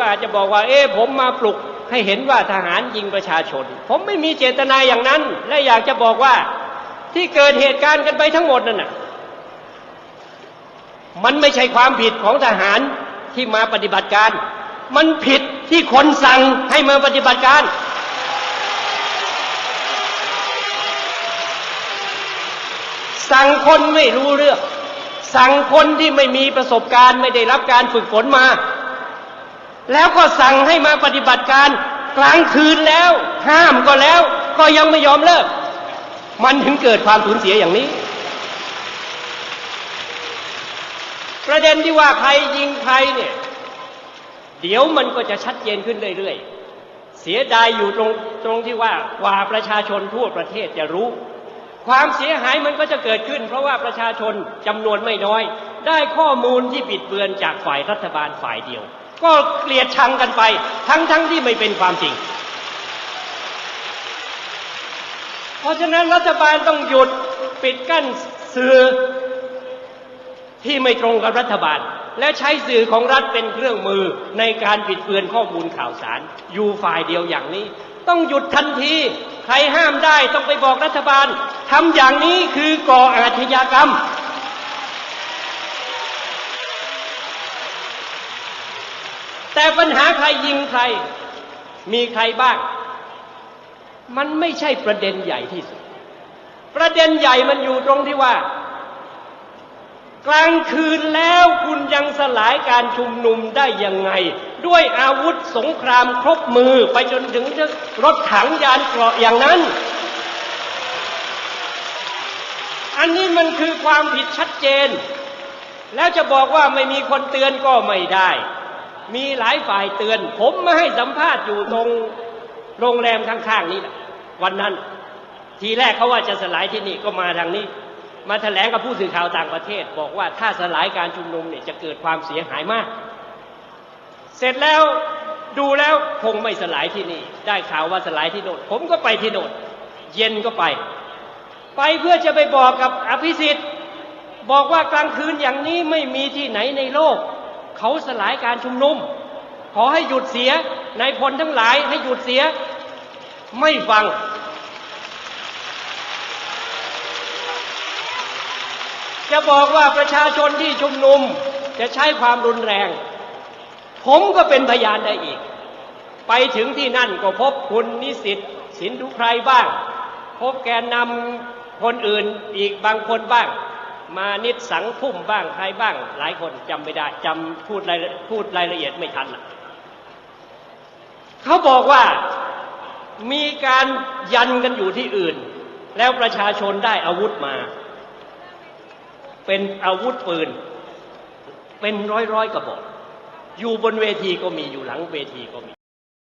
ก็อาจจะบอกว่า เอ๊ะผมมาปลุกให้เห็นว่าทหารยิงประชาชน ผมไม่มีเจตนาอย่างนั้น และอยากจะบอกว่าที่เกิดเหตุการณ์กันไปทั้งหมดนั่นน่ะ มันไม่ใช่ความผิดของทหารที่มาปฏิบัติการ มันผิดที่คนสั่งให้มาปฏิบัติการ สั่งคนไม่รู้เรื่อง สั่งคนที่ไม่มีประสบการณ์ ไม่ได้รับการฝึกฝนมา แล้วก็สั่งให้มาปฏิบัติการกลางคืนแล้ว ห้ามก็แล้ว ก็ยังไม่ยอมเลิก มันถึงเกิดความสูญเสียอย่างนี้ ประเด็นที่ว่าใครยิงใครเนี่ย เดี๋ยวมันก็จะชัดเจนขึ้นเรื่อยๆ เสียดายอยู่ตรงตรงที่ว่ากว่าประชาชนทั่วประเทศจะรู้ ความเสียหายมันก็จะเกิดขึ้น เพราะว่าประชาชนจำนวนไม่น้อย ได้ข้อมูลที่ปิดเบือนจากฝ่ายรัฐบาลฝ่ายเดียว ก็เกลียดชังกันไป ทั้งๆทที่ไม่เป็นความจริง เพราะฉะนั้นรัฐบาลต้องหยุดปิดกั้นสื่อที่ไม่ตรงกับรัฐบาล และใช้สื่อของรัฐเป็นเครื่องมือในการปิดเบือนข้อมูลข่าวสาร อยู่ฝ่ายเดียวอย่างนี้ ต้องหยุดทันที ใครห้ามได้ต้องไปบอกรัฐบาลทำอย่างนี้คือก่ออาชญากรรม แต่ปัญหาใครยิงใคร มีใครบ้าง มันไม่ใช่ประเด็นใหญ่ที่สุด ประเด็นใหญ่มันอยู่ตรงที่ว่า กลางคืนแล้วคุณยังสลายการชุมนุมได้ยังไง ด้วยอาวุธสงครามครบมือไปจนถึงรถถังยานเกราะอย่างนั้นอันนี้มันคือความผิดชัดเจน แล้วจะบอกว่าไม่มีคนเตือนก็ไม่ได้ มีหลายฝ่ายเตือน ผมมาให้สัมภาษณ์อยู่ตรงโรงแรมข้างๆนี้แหละวันนั้น ทีแรกเขาว่าจะสลายที่นี่ก็มาทางนี้ มาแถลงกับผู้สื่อข่าวต่างประเทศ บอกว่าถ้าสลายการชุมนุมเนี่ยจะเกิดความเสียหายมาก เสร็จแล้วดูแล้วคงไม่สลายที่นี่ ได้ข่าวว่าสลายที่โน่นผมก็ไปที่โน่นเย็นก็ไป ไปเพื่อจะไปบอกกับอภิสิทธิ์ บอกว่ากลางคืนอย่างนี้ไม่มีที่ไหนในโลก เขาสลายการชุมนุม ขอให้หยุดเสียนายพลทั้งหลายให้หยุดเสีย ไม่ฟัง จะบอกว่าประชาชนที่ชุมนุมจะใช้ความรุนแรง ผมก็เป็นพยานได้อีก ไปถึงที่นั่นก็พบคุณนิสิตสินทุใครบ้าง พบแกนนำคนอื่นอีกบางคนบ้าง มานิดสังพุ่มบ้างใครบ้าง หลายคนจำไม่ได้จำพูดรายพูดรายละเอียดไม่ทันละเขาบอกว่ามีการยันกันอยู่ที่อื่น แล้วประชาชนได้อาวุธมา เป็นอาวุธปืน เป็นร้อยร้อยกระบอก อยู่บนเวทีก็มีอยู่หลังเวทีก็มี